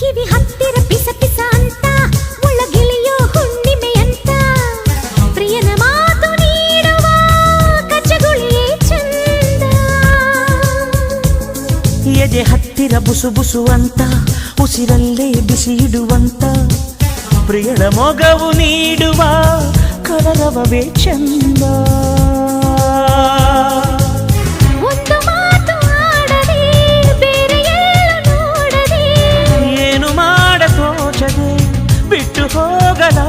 ಕಿವಿ ಹತ್ತಿರ ಪಿಸ ಪಿಸ ಅಂತ ಒಳಗಿಳಿಯೋ ಹುಣ್ಣಿಮೆ ಅಂತ ಪ್ರಿಯನ ಮಾತು ನೀಡುವ ಕಚ್ಚಗುಳಿಯೇ ಚಂದ ಎದೆ ಹತ್ತಿರ ಬುಸು ಬುಸು ಅಂತ ಉಸಿರಲ್ಲೇ ಬಿಸಿ ಇಡುವಂತ ಪ್ರಿಯಳ ಮೊಗವು ನೀಡುವ ಕಲರವವೇ ಚಂದ